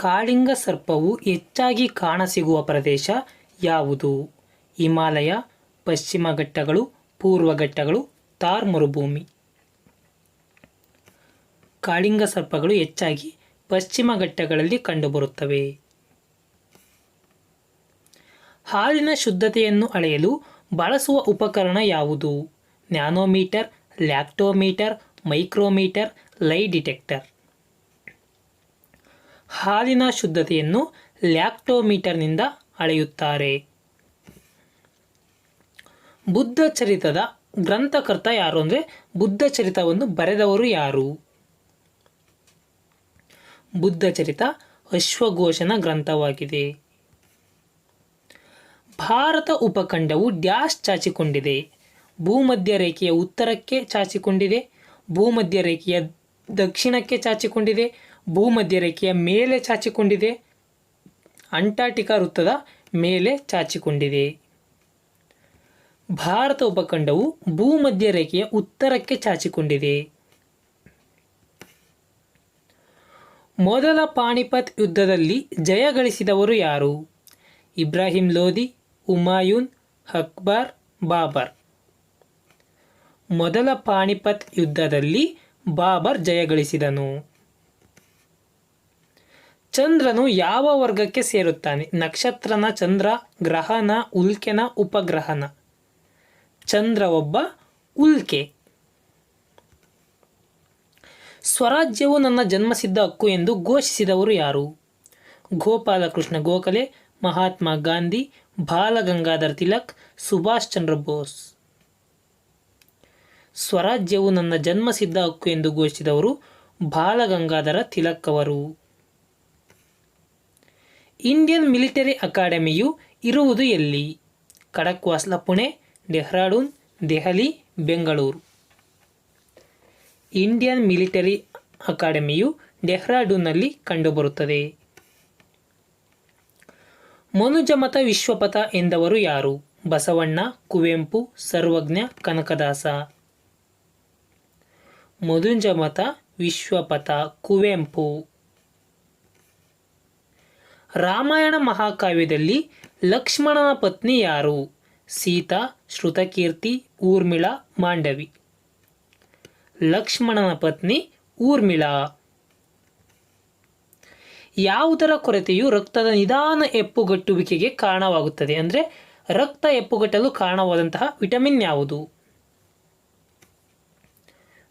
ಕಾಳಿಂಗ ಸರ್ಪವು ಹೆಚ್ಚಾಗಿ ಕಾಣಸಿಗುವ ಪ್ರದೇಶ ಯಾವುದು? ಹಿಮಾಲಯ, ಪಶ್ಚಿಮ ಘಟ್ಟಗಳು, ಪೂರ್ವ ಘಟ್ಟಗಳು, ತಾರ್ ಮರುಭೂಮಿ. ಕಾಳಿಂಗ ಸರ್ಪಗಳು ಹೆಚ್ಚಾಗಿ ಪಶ್ಚಿಮ ಘಟ್ಟಗಳಲ್ಲಿ ಕಂಡುಬರುತ್ತವೆ. ಹಾಲಿನ ಶುದ್ಧತೆಯನ್ನು ಅಳೆಯಲು ಬಳಸುವ ಉಪಕರಣ ಯಾವುದು? Nanometre, lactometer, micrometer, lie detector. ಹಾಲಿನ ಶುದ್ಧತೆಯನ್ನು ಲ್ಯಾಕ್ಟೋಮೀಟರ್ನಿಂದ ಅಳೆಯುತ್ತಾರೆ. ಬುದ್ಧ ಚರಿತದ ಗ್ರಂಥಕರ್ತ ಯಾರು ಅಂದರೆ ಬುದ್ಧ ಚರಿತವನ್ನು ಬರೆದವರು ಯಾರು? ಬುದ್ಧ ಚರಿತ ಅಶ್ವಘೋಷನ ಗ್ರಂಥವಾಗಿದೆ. ಭಾರತ ಉಪಖಂಡವು ಡ್ಯಾಶ್ ಚಾಚಿಕೊಂಡಿದೆ. ಭೂಮಧ್ಯ ರೇಖೆಯ ಉತ್ತರಕ್ಕೆ ಚಾಚಿಕೊಂಡಿದೆ. ಭೂಮಧ್ಯ ರೇಖೆಯ ದಕ್ಷಿಣಕ್ಕೆ ಚಾಚಿಕೊಂಡಿದೆ. ಭೂಮಧ್ಯ ರೇಖೆಯ ಮೇಲೆ ಚಾಚಿಕೊಂಡಿದೆ. ಅಂಟಾರ್ಟಿಕಾ ವೃತ್ತದ ಮೇಲೆ ಚಾಚಿಕೊಂಡಿದೆ. ಭಾರತ ಉಪಖಂಡವು ಭೂಮಧ್ಯ ರೇಖೆಯ ಉತ್ತರಕ್ಕೆ ಚಾಚಿಕೊಂಡಿದೆ. ಮೊದಲ ಪಾಣಿಪತ್ ಯುದ್ಧದಲ್ಲಿ ಜಯ ಗಳಿಸಿದವರು ಯಾರು? ಇಬ್ರಾಹಿಂ ಲೋಧಿ ಹುಮಾಯೂನ್ ಅಕ್ಬರ್, ಬಾಬರ್. ಮೊದಲ ಪಾಣಿಪತ್ ಯುದ್ಧದಲ್ಲಿ ಬಾಬರ್ ಜಯಗಳಿಸಿದನು ಚಂದ್ರನು ಯಾವ ವರ್ಗಕ್ಕೆ ಸೇರುತ್ತಾನೆ? ನಕ್ಷತ್ರನ ಚಂದ್ರ, ಗ್ರಹನ, ಉಲ್ಕೆನ, ಉಪಗ್ರಹನ. ಚಂದ್ರ ಒಬ್ಬ ಉಲ್ಕೆ. ಸ್ವರಾಜ್ಯವು ನನ್ನ ಜನ್ಮಸಿದ್ಧ ಹಕ್ಕು ಎಂದು ಘೋಷಿಸಿದವರು ಯಾರು? ಗೋಪಾಲಕೃಷ್ಣ ಗೋಖಲೆ, ಮಹಾತ್ಮ ಗಾಂಧಿ, ಬಾಲಗಂಗಾಧರ್ ತಿಲಕ್, ಸುಭಾಷ್ ಚಂದ್ರ ಬೋಸ್. ಸ್ವರಾಜ್ಯವು ನನ್ನ ಜನ್ಮಸಿದ್ಧ ಹಕ್ಕು ಎಂದು ಘೋಷಿಸಿದವರು ಬಾಲಗಂಗಾಧರ ತಿಲಕ್ ಅವರು. ಇಂಡಿಯನ್ ಮಿಲಿಟರಿ ಅಕಾಡೆಮಿಯು ಇರುವುದು ಎಲ್ಲಿ? ಖಡಕ್ವಾಸ್ಲ ಪುಣೆ, ಡೆಹ್ರಾಡೂನ್, ದೆಹಲಿ, ಬೆಂಗಳೂರು. ಇಂಡಿಯನ್ ಮಿಲಿಟರಿ ಅಕಾಡೆಮಿಯು ಡೆಹ್ರಾಡೂನ್ನಲ್ಲಿ ಕಂಡುಬರುತ್ತದೆ. ಮನುಜಮತ ವಿಶ್ವಪಥ ಎಂದವರು ಯಾರು? ಬಸವಣ್ಣ, ಕುವೆಂಪು, ಸರ್ವಜ್ಞ, ಕನಕದಾಸ. ಮಧುಂಜಮತ ವಿಶ್ವಪಥ, ಕುವೆಂಪು. ರಾಮಾಯಣ ಮಹಾಕಾವ್ಯದಲ್ಲಿ ಲಕ್ಷ್ಮಣನ ಪತ್ನಿ ಯಾರು? ಸೀತಾ, ಶ್ರುತಕೀರ್ತಿ, ಊರ್ಮಿಳಾ, ಮಾಂಡವಿ. ಲಕ್ಷ್ಮಣನ ಪತ್ನಿ ಊರ್ಮಿಳಾ. ಯಾವುದರ ಕೊರತೆಯು ರಕ್ತದ ನಿಧಾನ ಎಪ್ಪುಗಟ್ಟುವಿಕೆಗೆ ಕಾರಣವಾಗುತ್ತದೆ ಅಂದರೆ ರಕ್ತ ಎಪ್ಪುಗಟ್ಟಲು ಕಾರಣವಾದಂತಹ ವಿಟಮಿನ್ ಯಾವುದು?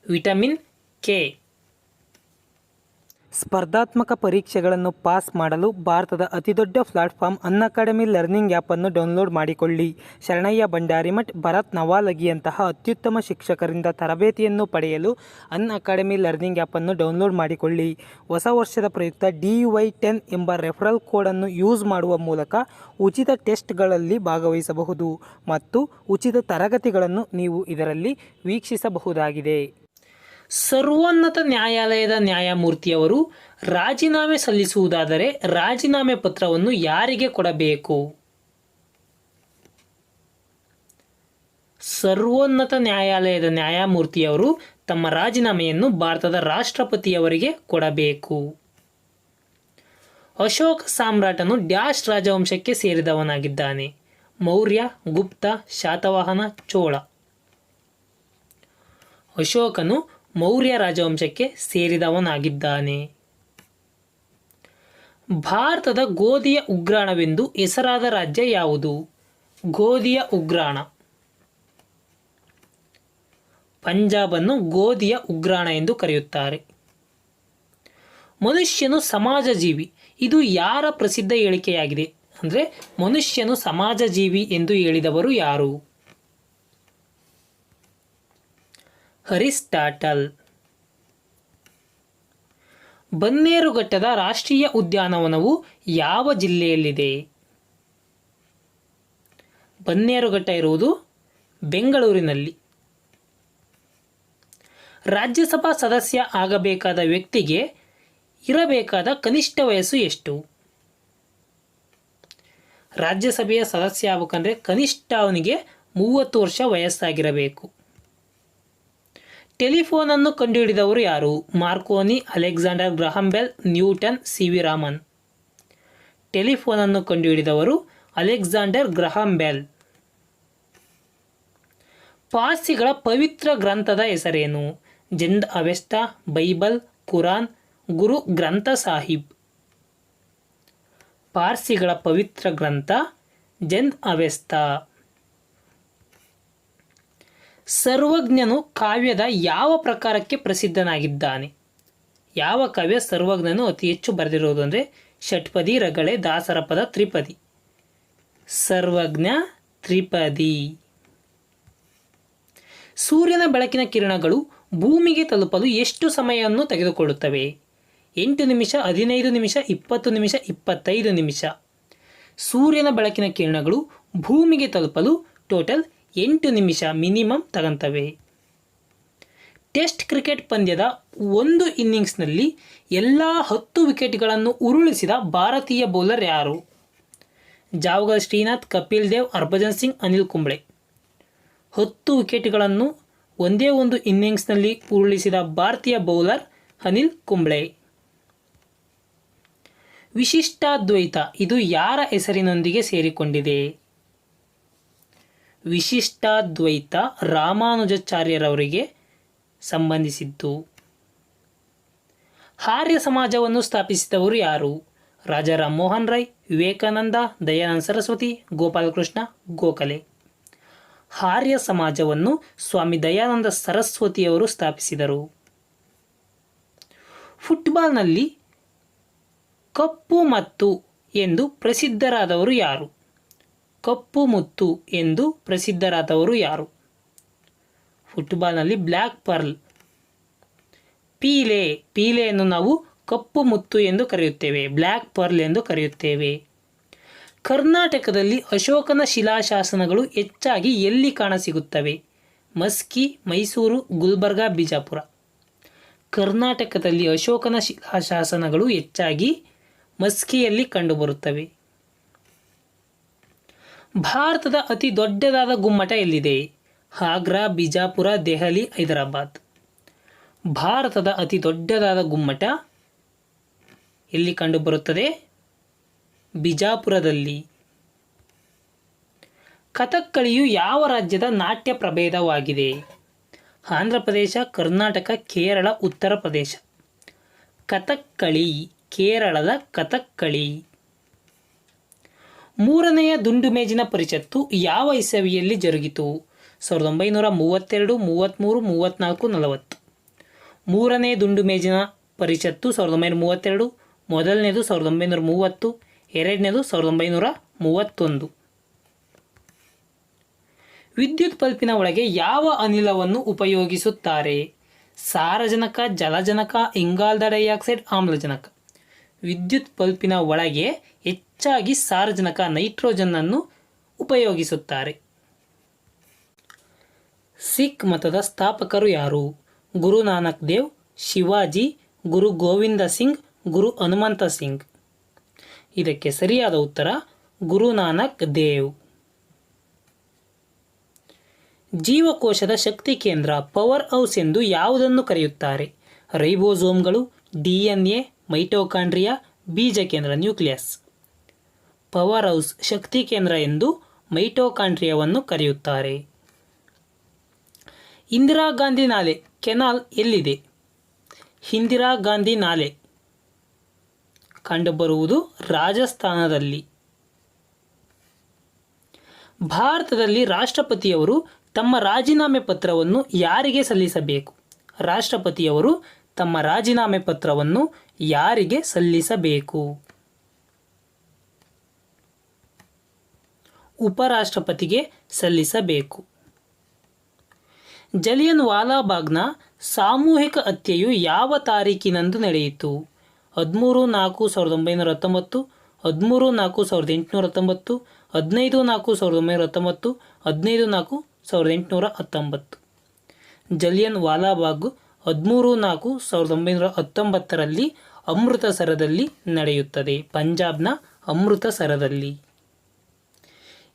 Vitamin K. ಸ್ಪರ್ಧಾತ್ಮಕ ಪರೀಕ್ಷೆಗಳನ್ನು ಪಾಸ್ ಮಾಡಲು ಭಾರತದ ಅತಿದೊಡ್ಡ ಪ್ಲಾಟ್ಫಾರ್ಮ್ ಅನ್ ಅಕಾಡೆಮಿ ಲರ್ನಿಂಗ್ ಆ್ಯಪನ್ನು ಡೌನ್ಲೋಡ್ ಮಾಡಿಕೊಳ್ಳಿ. ಶರಣಯ್ಯ ಭಂಡಾರಿಮಠ್, ಭರತ್ ನವಾಲಗಿಯಂತಹ ಅತ್ಯುತ್ತಮ ಶಿಕ್ಷಕರಿಂದ ತರಬೇತಿಯನ್ನು ಪಡೆಯಲು ಅನ್ ಅಕಾಡೆಮಿ ಲರ್ನಿಂಗ್ ಆ್ಯಪನ್ನು ಡೌನ್ಲೋಡ್ ಮಾಡಿಕೊಳ್ಳಿ. ಹೊಸ ವರ್ಷದ ಪ್ರಯುಕ್ತ ಡಿ ವೈ ಟೆನ್ ಎಂಬ ರೆಫರಲ್ ಕೋಡನ್ನು ಯೂಸ್ ಮಾಡುವ ಮೂಲಕ ಉಚಿತ ಟೆಸ್ಟ್ಗಳಲ್ಲಿ ಭಾಗವಹಿಸಬಹುದು ಮತ್ತು ಉಚಿತ ತರಗತಿಗಳನ್ನು ನೀವು ಇದರಲ್ಲಿ ವೀಕ್ಷಿಸಬಹುದಾಗಿದೆ. ಸರ್ವೋನ್ನತ ನ್ಯಾಯಾಲಯದ ನ್ಯಾಯಮೂರ್ತಿಯವರು ರಾಜೀನಾಮೆ ಸಲ್ಲಿಸುವುದಾದರೆ ರಾಜೀನಾಮೆ ಪತ್ರವನ್ನು ಯಾರಿಗೆ ಕೊಡಬೇಕು? ಸರ್ವೋನ್ನತ ನ್ಯಾಯಾಲಯದ ನ್ಯಾಯಮೂರ್ತಿಯವರು ತಮ್ಮ ರಾಜೀನಾಮೆಯನ್ನು ಭಾರತದ ರಾಷ್ಟ್ರಪತಿಯವರಿಗೆ ಕೊಡಬೇಕು. ಅಶೋಕ ಸಾಮ್ರಾಟನು ಡ್ಯಾಶ್ ರಾಜವಂಶಕ್ಕೆ ಸೇರಿದವನಾಗಿದ್ದಾನೆ. ಮೌರ್ಯ, ಗುಪ್ತ, ಶಾತವಾಹನ, ಚೋಳ. ಅಶೋಕನು ಮೌರ್ಯ ರಾಜವಂಶಕ್ಕೆ ಸೇರಿದವನಾಗಿದ್ದಾನೆ. ಭಾರತದ ಗೋಧಿಯ ಉಗ್ರಾಣವೆಂದು ಹೆಸರಾದ ರಾಜ್ಯ ಯಾವುದು? ಗೋಧಿಯ ಉಗ್ರಾಣ. ಪಂಜಾಬನ್ನು ಗೋಧಿಯ ಉಗ್ರಾಣ ಎಂದು ಕರೆಯುತ್ತಾರೆ. ಮನುಷ್ಯನು ಸಮಾಜ ಜೀವಿ ಇದು ಯಾರ ಪ್ರಸಿದ್ಧ ಹೇಳಿಕೆಯಾಗಿದೆ? ಅಂದರೆ ಮನುಷ್ಯನು ಸಮಾಜ ಜೀವಿ ಎಂದು ಹೇಳಿದವರು ಯಾರು? ಅರಿಸ್ಟಾಟಲ್. ಬನ್ನೇರುಘಟ್ಟದ ರಾಷ್ಟ್ರೀಯ ಉದ್ಯಾನವನವು ಯಾವ ಜಿಲ್ಲೆಯಲ್ಲಿದೆ? ಬನ್ನೇರುಘಟ್ಟ ಇರುವುದು ಬೆಂಗಳೂರಿನಲ್ಲಿ. ರಾಜ್ಯಸಭಾ ಸದಸ್ಯ ಆಗಬೇಕಾದ ವ್ಯಕ್ತಿಗೆ ಇರಬೇಕಾದ ಕನಿಷ್ಠ ವಯಸ್ಸು ಎಷ್ಟು? ರಾಜ್ಯಸಭೆಯ ಸದಸ್ಯ ಆಗಬೇಕಂದ್ರೆ ಕನಿಷ್ಠ ಅವನಿಗೆ ಮೂವತ್ತು ವರ್ಷ ವಯಸ್ಸಾಗಿರಬೇಕು. ಟೆಲಿಫೋನನ್ನು ಕಂಡುಹಿಡಿದವರು ಯಾರು? Marconi, Alexander Graham Bell Newton, C V Raman. ಟೆಲಿಫೋನನ್ನು ಕಂಡುಹಿಡಿದವರು ಅಲೆಕ್ಸಾಂಡರ್ ಗ್ರಹಾಂ ಬೆಲ್. ಪಾರ್ಸಿಗಳ ಪವಿತ್ರ ಗ್ರಂಥದ ಹೆಸರೇನು? Zend Avesta Bible, Quran, Guru Granth Sahib. ಪಾರ್ಸಿಗಳ ಪವಿತ್ರ ಗ್ರಂಥ, ಜಂದ್ ಅವೆಸ್ತಾ ಸರ್ವಜ್ಞನು ಕಾವ್ಯದ ಯಾವ ಪ್ರಕಾರಕ್ಕೆ ಪ್ರಸಿದ್ಧನಾಗಿದ್ದಾನೆ? ಯಾವ ಕಾವ್ಯ ಸರ್ವಜ್ಞನು ಅತಿ ಹೆಚ್ಚು ಬರೆದಿರುವುದು ಅಂದರೆ ಷಟ್ಪದಿ, ರಗಳೆ, ದಾಸರ ಪದ, ತ್ರಿಪದಿ. ಸರ್ವಜ್ಞ, ತ್ರಿಪದಿ. ಸೂರ್ಯನ ಬೆಳಕಿನ ಕಿರಣಗಳು ಭೂಮಿಗೆ ತಲುಪಲು ಎಷ್ಟು ಸಮಯವನ್ನು ತೆಗೆದುಕೊಳ್ಳುತ್ತವೆ? ಎಂಟು ನಿಮಿಷ, ಹದಿನೈದು ನಿಮಿಷ, ಇಪ್ಪತ್ತು ನಿಮಿಷ, ಇಪ್ಪತ್ತೈದು ನಿಮಿಷ. ಸೂರ್ಯನ ಬೆಳಕಿನ ಕಿರಣಗಳು ಭೂಮಿಗೆ ತಲುಪಲು ಟೋಟಲ್ ಎಂಟು ನಿಮಿಷ ಮಿನಿಮಮ್ ತಗಂತವೆ. ಟೆಸ್ಟ್ ಕ್ರಿಕೆಟ್ ಪಂದ್ಯದ ಒಂದು ಇನ್ನಿಂಗ್ಸ್ನಲ್ಲಿ ಎಲ್ಲ ಹತ್ತು ವಿಕೆಟ್ಗಳನ್ನು ಉರುಳಿಸಿದ ಭಾರತೀಯ ಬೌಲರ್ ಯಾರು? ಜಾವಗಲ್ ಶ್ರೀನಾಥ್, ಕಪಿಲ್ ದೇವ್, ಹರ್ಭಜನ್ ಸಿಂಗ್, ಅನಿಲ್ ಕುಂಬ್ಳೆ. ಹತ್ತು ವಿಕೆಟ್ಗಳನ್ನು ಒಂದೇ ಒಂದು ಇನ್ನಿಂಗ್ಸ್ನಲ್ಲಿ ಉರುಳಿಸಿದ ಭಾರತೀಯ ಬೌಲರ್ ಅನಿಲ್ ಕುಂಬ್ಳೆ. ವಿಶಿಷ್ಟಾದ್ವೈತ, ಇದು ಯಾರ ಹೆಸರಿನೊಂದಿಗೆ ಸೇರಿಕೊಂಡಿದೆ? ವಿಶಿಷ್ಟಾದ್ವೈತ ರಾಮಾನುಜಾಚಾರ್ಯರವರಿಗೆ ಸಂಬಂಧಿಸಿದ್ದು. ಆರ್ಯ ಸಮಾಜವನ್ನು ಸ್ಥಾಪಿಸಿದವರು ಯಾರು? ರಾಜಾ ರಾಮ್ ಮೋಹನ್ ರಾಯ್, ವಿವೇಕಾನಂದ, ದಯಾನಂದ ಸರಸ್ವತಿ, ಗೋಪಾಲಕೃಷ್ಣ, ಗೋಖಲೆ. ಆರ್ಯ ಸಮಾಜವನ್ನು ಸ್ವಾಮಿ ದಯಾನಂದ ಸರಸ್ವತಿಯವರು ಸ್ಥಾಪಿಸಿದರು. ಫುಟ್ಬಾಲ್ನಲ್ಲಿ ಕಪ್ಪು ಮತ್ತು ಎಂದು ಪ್ರಸಿದ್ಧರಾದವರು ಯಾರು? ಕಪ್ಪು ಮುತ್ತು ಎಂದು ಪ್ರಸಿದ್ಧರಾದವರು ಯಾರು? ಫುಟ್ಬಾಲ್ನಲ್ಲಿ ಬ್ಲ್ಯಾಕ್ ಪರ್ಲ್. ಪೀಲೆ. ಪೀಲೆಯನ್ನು ನಾವು ಕಪ್ಪು ಮುತ್ತು ಎಂದು ಕರೆಯುತ್ತೇವೆ ಬ್ಲ್ಯಾಕ್ ಪರ್ಲ್ ಎಂದು ಕರೆಯುತ್ತೇವೆ. ಕರ್ನಾಟಕದಲ್ಲಿ ಅಶೋಕನ ಶಿಲಾಶಾಸನಗಳು ಹೆಚ್ಚಾಗಿ ಎಲ್ಲಿ ಕಾಣಸಿಗುತ್ತವೆ? ಮಸ್ಕಿ, ಮೈಸೂರು, ಗುಲ್ಬರ್ಗಾ, ಬಿಜಾಪುರ. ಕರ್ನಾಟಕದಲ್ಲಿ ಅಶೋಕನ ಶಿಲಾಶಾಸನಗಳು ಹೆಚ್ಚಾಗಿ ಮಸ್ಕಿಯಲ್ಲಿ ಕಂಡುಬರುತ್ತವೆ. ಭಾರತದ ಅತಿ ದೊಡ್ಡದಾದ ಗುಮ್ಮಟ ಎಲ್ಲಿದೆ? ಆಗ್ರಾ, ಬಿಜಾಪುರ, ದೆಹಲಿ, ಹೈದರಾಬಾದ್. ಭಾರತದ ಅತಿ ದೊಡ್ಡದಾದ ಗುಮ್ಮಟ ಎಲ್ಲಿ ಕಂಡುಬರುತ್ತದೆ? ಬಿಜಾಪುರದಲ್ಲಿ. ಕಥಕ್ಕಳಿಯು ಯಾವ ರಾಜ್ಯದ ನಾಟ್ಯ ಪ್ರಭೇದವಾಗಿದೆ? ಆಂಧ್ರ ಪ್ರದೇಶ ಕರ್ನಾಟಕ, ಕೇರಳ, ಉತ್ತರ ಪ್ರದೇಶ. ಕಥಕ್ಕಳಿ, ಕೇರಳದ ಕಥಕ್ಕಳಿ. ಮೂರನೆಯ ದುಂಡು ಮೇಜಿನ ಪರಿಷತ್ತು ಯಾವ ಇಸವಿಯಲ್ಲಿ ಜರುಗಿತು? ಸಾವಿರದ ಒಂಬೈನೂರ ಮೂವತ್ತೆರಡು ಮೂವತ್ತ್ಮೂರು ಮೂವತ್ತ್ನಾಲ್ಕು ನಲವತ್ತು. ಮೂರನೇ ದುಂಡು ಮೇಜಿನ ಪರಿಷತ್ತು ಸಾವಿರದ ಒಂಬೈನೂರ ಮೂವತ್ತೆರಡು, ಮೊದಲನೇದು ಸಾವಿರದ ಒಂಬೈನೂರ ಮೂವತ್ತು, ಎರಡನೇದು ಸಾವಿರದ ಒಂಬೈನೂರ ಮೂವತ್ತೊಂದು. ವಿದ್ಯುತ್ ಬಲ್ಪಿನ ಒಳಗೆ ಯಾವ ಅನಿಲವನ್ನು ಉಪಯೋಗಿಸುತ್ತಾರೆ? ಸಾರಜನಕ, ಜಲಜನಕ, ಇಂಗಾಲದ ಡೈಆಕ್ಸೈಡ್, ಆಮ್ಲಜನಕ. ವಿದ್ಯುತ್ ಬಲ್ಪಿನ ಒಳಗೆ ಹೆಚ್ಚಾಗಿ ಸಾರಜನಕ ನೈಟ್ರೋಜನ್ ಅನ್ನು ಉಪಯೋಗಿಸುತ್ತಾರೆ. ಸಿಖ್ ಮತದ ಸ್ಥಾಪಕರು ಯಾರು? ಗುರು ನಾನಕ್ ದೇವ್, ಶಿವಾಜಿ, ಗುರು ಗೋವಿಂದ ಸಿಂಗ್, ಗುರು ಹನುಮಂತ ಸಿಂಗ್. ಇದಕ್ಕೆ ಸರಿಯಾದ ಉತ್ತರ, ಗುರು ನಾನಕ್ ದೇವ್. ಜೀವಕೋಶದ ಶಕ್ತಿ ಕೇಂದ್ರ ಪವರ್ ಹೌಸ್ ಎಂದು ಯಾವುದನ್ನು ಕರೆಯುತ್ತಾರೆ? ರೈಬೋಸೋಮ್ಗಳು, ಡಿ ಎನ್ ಎ ಮೈಟೋಕಾಂಡ್ರಿಯಾ ಬೀಜ ಕೇಂದ್ರ ನ್ಯೂಕ್ಲಿಯಸ್. ಪವರ್ ಹೌಸ್ ಶಕ್ತಿ ಕೇಂದ್ರ ಎಂದು ಮೈಟೋಕಾಂಡ್ರಿಯಾವನ್ನು ಕರೆಯುತ್ತಾರೆ. ಇಂದಿರಾ ಗಾಂಧಿ ನಾಲೆ ಕೆನಾಲ್ ಎಲ್ಲಿದೆ? ಇಂದಿರಾ ಗಾಂಧಿ ನಾಲೆ ಕಂಡುಬರುವುದು ರಾಜಸ್ಥಾನದಲ್ಲಿ. ಭಾರತದಲ್ಲಿ ರಾಷ್ಟ್ರಪತಿಯವರು ತಮ್ಮ ರಾಜೀನಾಮೆ ಪತ್ರವನ್ನು ಯಾರಿಗೆ ಸಲ್ಲಿಸಬೇಕು? ರಾಷ್ಟ್ರಪತಿಯವರು ತಮ್ಮ ರಾಜೀನಾಮೆ ಪತ್ರವನ್ನು ಯಾರಿಗೆ ಸಲ್ಲಿಸಬೇಕು? ಉಪರಾಷ್ಟ್ರಪತಿಗೆ ಸಲ್ಲಿಸಬೇಕು. ಜಲಿಯನ್ ವಾಲಾಬಾಗ್ನ ಸಾಮೂಹಿಕ ಹತ್ಯೆಯು ಯಾವ ತಾರೀಕಿನಂದು ನಡೆಯಿತು? ಹದಿಮೂರು ನಾಲ್ಕು ಸಾವಿರದ ಒಂಬೈನೂರ ಹತ್ತೊಂಬತ್ತು, ಹದಿಮೂರು ನಾಲ್ಕು ಸಾವಿರದ ಎಂಟುನೂರ ಹತ್ತೊಂಬತ್ತು, ಹದಿನೈದು ನಾಲ್ಕು ಸಾವಿರದ ಒಂಬೈನೂರ ಹತ್ತೊಂಬತ್ತು, ಹದಿನೈದು ನಾಲ್ಕು ಸಾವಿರದ ಎಂಟುನೂರ ಹತ್ತೊಂಬತ್ತು. ಜಲಿಯನ್ ವಾಲಾಬಾಗ್ ಹದಿಮೂರು ನಾಲ್ಕು ಸಾವಿರದ ಒಂಬೈನೂರ ಹತ್ತೊಂಬತ್ತರಲ್ಲಿ ಅಮೃತಸರದಲ್ಲಿ ನಡೆಯುತ್ತದೆ. ಪಂಜಾಬ್ನ ಅಮೃತಸರದಲ್ಲಿ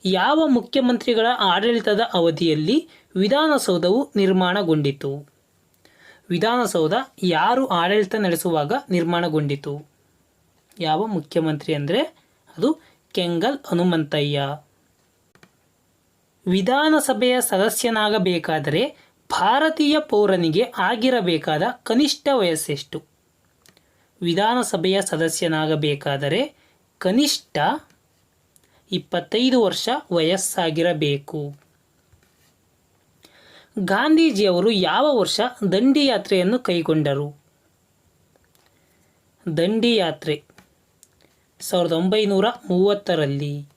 ಯಾವ ಮುಖ್ಯಮಂತ್ರಿಗಳ ಆಡಳಿತದ ಅವಧಿಯಲ್ಲಿ ವಿಧಾನಸೌಧವು ನಿರ್ಮಾಣಗೊಂಡಿತು? ವಿಧಾನಸೌಧ ಯಾರು ಆಡಳಿತ ನಡೆಸುವಾಗ ನಿರ್ಮಾಣಗೊಂಡಿತು? ಯಾವ ಮುಖ್ಯಮಂತ್ರಿ ಅಂದರೆ ಅದು ಕೆಂಗಲ್ ಹನುಮಂತಯ್ಯ. ವಿಧಾನಸಭೆಯ ಸದಸ್ಯನಾಗಬೇಕಾದರೆ ಭಾರತೀಯ ಪೌರನಿಗೆ ಆಗಿರಬೇಕಾದ ಕನಿಷ್ಠ ವಯಸ್ಸೆಷ್ಟು? ವಿಧಾನಸಭೆಯ ಸದಸ್ಯನಾಗಬೇಕಾದರೆ ಕನಿಷ್ಠ ಇಪ್ಪತ್ತೈದು ವರ್ಷ ವಯಸ್ಸಾಗಿರಬೇಕು. ಗಾಂಧೀಜಿಯವರು ಯಾವ ವರ್ಷ ದಂಡಿಯಾತ್ರೆಯನ್ನು ಕೈಗೊಂಡರು? ದಂಡಿಯಾತ್ರೆ, ಸಾವಿರದ ಒಂಬೈನೂರ ಮೂವತ್ತರಲ್ಲಿ.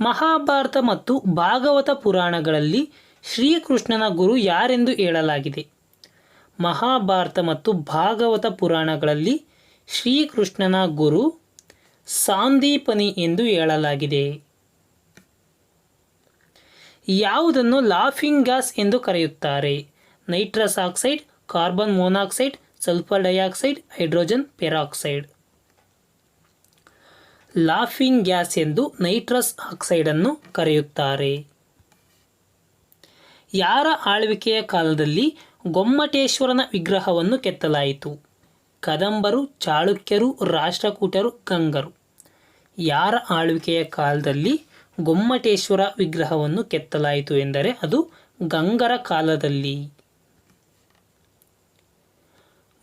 ಮಹಾಭಾರತ ಮತ್ತು ಭಾಗವತ ಪುರಾಣಗಳಲ್ಲಿ ಶ್ರೀಕೃಷ್ಣನ ಗುರು ಯಾರೆಂದು ಹೇಳಲಾಗಿದೆ? ಮಹಾಭಾರತ ಮತ್ತು ಭಾಗವತ ಪುರಾಣಗಳಲ್ಲಿ ಶ್ರೀಕೃಷ್ಣನ ಗುರು ಸಾಂದೀಪನಿ ಎಂದು ಹೇಳಲಾಗಿದೆ. ಯಾವುದನ್ನು ಲಾಫಿಂಗ್ ಗ್ಯಾಸ್ ಎಂದು ಕರೆಯುತ್ತಾರೆ? Nitrous oxide, carbon monoxide, sulphur dioxide, hydrogen peroxide. Laughing gas ಎಂದು ನೈಟ್ರಸ್ ಆಕ್ಸೈಡನ್ನು ಕರೆಯುತ್ತಾರೆ. ಯಾರ ಆಳ್ವಿಕೆಯ ಕಾಲದಲ್ಲಿ ಗೊಮ್ಮಟೇಶ್ವರನ ವಿಗ್ರಹವನ್ನು ಕೆತ್ತಲಾಯಿತು? ಕದಂಬರು, ಚಾಳುಕ್ಯರು, ರಾಷ್ಟ್ರಕೂಟರು, ಗಂಗರು. ಯಾರ ಆಳ್ವಿಕೆಯ ಕಾಲದಲ್ಲಿ ಗೊಮ್ಮಟೇಶ್ವರ ವಿಗ್ರಹವನ್ನು ಕೆತ್ತಲಾಯಿತು ಎಂದರೆ ಅದು ಗಂಗರ ಕಾಲದಲ್ಲಿ.